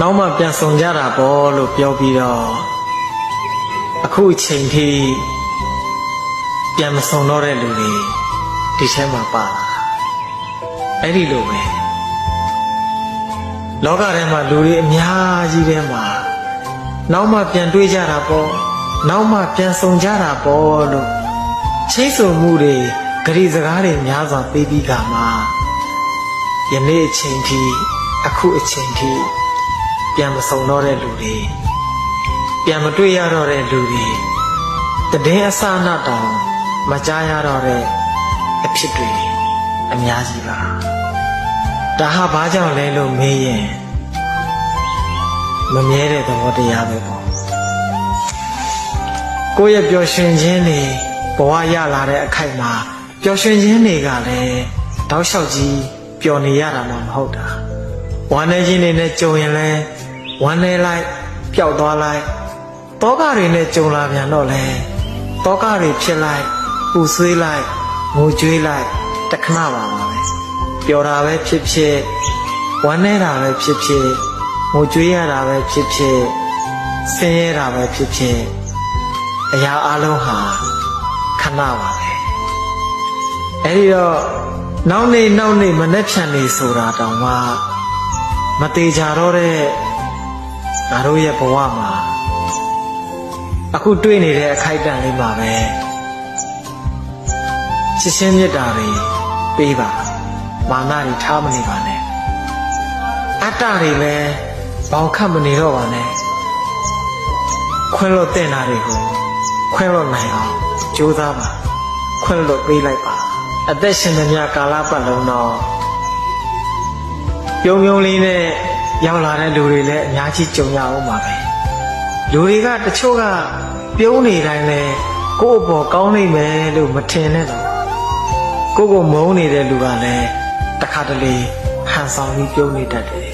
နောက်မှပြန်ဆောင်ကြတာပေါ့လို့ပြောပြီးတော့အခုအချိန်ထိပြန်မဆောင်တော့တဲ့လူတွေဒီထဲမှာပါလာအဲ့ဒီလိုပဲလောကထဲမှာလူတွေအများကြီးထဲမှာနောက်မှပြန်တွေးကြတာပေါ့နောက်မှပြန်ဆောင်ကြတာပေါ့လို့ချိတ်ဆုံမှုတွေဂရီစကားတွေများစွာပေးပြီးကမှယနေ့အချိန်ထိအခုအချိန်ထိ ပြန်မစုံတော့တဲ့လူတွေပြန်မတွေ့ရတော့တဲ့လူတွေတည်င်းအစနာတောင်မကြားရတော့တဲ့အဖြစ်တွေအများကြီးပါဒါဟာဘာကြောင့်လဲလို့မေးရင်မမြဲတဲ့သဘောတရားပဲပေါ့ကိုယ့်ရဲ့ပျော်ရွှင်ခြင်းတွေဘဝရလာတဲ့အခိုက်မှာပျော်ရွှင်ခြင်းတွေကလည်းတောက်လျှောက်ကြီးပျော်နေရတာမှမဟုတ်တာ ဝမ်းနေခြင်းတွေနဲ့ကြုံရင်လဲဝမ်းနေလိုက်ပျောက်သွားလိုက်တောကတွေနဲ့ကြုံလာပြန်တော့လဲတောကတွေဖြစ်လိုက်ပူဆွေးလိုက်ငိုကြွေးလိုက်တခဏပါပါပဲပျော်တာပဲဖြစ်ဖြစ်ဝမ်းနေတာပဲဖြစ်ဖြစ်ငိုကြွေးရတာပဲဖြစ်ဖြစ်ဆင်းရဲတာပဲဖြစ်ဖြစ်အရာအလုံးဟာခဏပါပဲအဲဒီတော့နောက်နေနောက်နေမနဲ့ဖြန်နေဆိုတာတောင်မှ မသေးကြတော့တဲ့ငါတို့ရဲ့ဘဝမှာအခုတွေ့နေတဲ့အခိုက်အတန့်လေးမှာပဲရှင်းရှင်းမြတ်တာတွေပေးပါမာနတွေထားမနေပါနဲ့အတ္တတွေလည်းဘောင်ခတ်မနေတော့ပါနဲ့ခွဲလို့တဲ့နာတွေကိုခွဲလို့နိုင်အောင်ကြိုးစားပါခွဲလို့ပေးလိုက်ပါအသက်ရှင်သမျှကာလပတ်လုံးတော့ ပြုံပြုံလေးနဲ့ရောက်လာတဲ့လူတွေလည်းအများကြီးကြုံရအောင်ပါပဲလူတွေကတချို့ကပြုံးနေတိုင်းလဲကိုယ့်အပေါ်ကောင်းနိုင်မယ်လို့မထင်နဲ့တော့ကိုယ့်ကိုမုန်းနေတဲ့လူကလည်းတစ်ခါတလေဟန်ဆောင်ပြီးပြုံးနေတတ်တယ်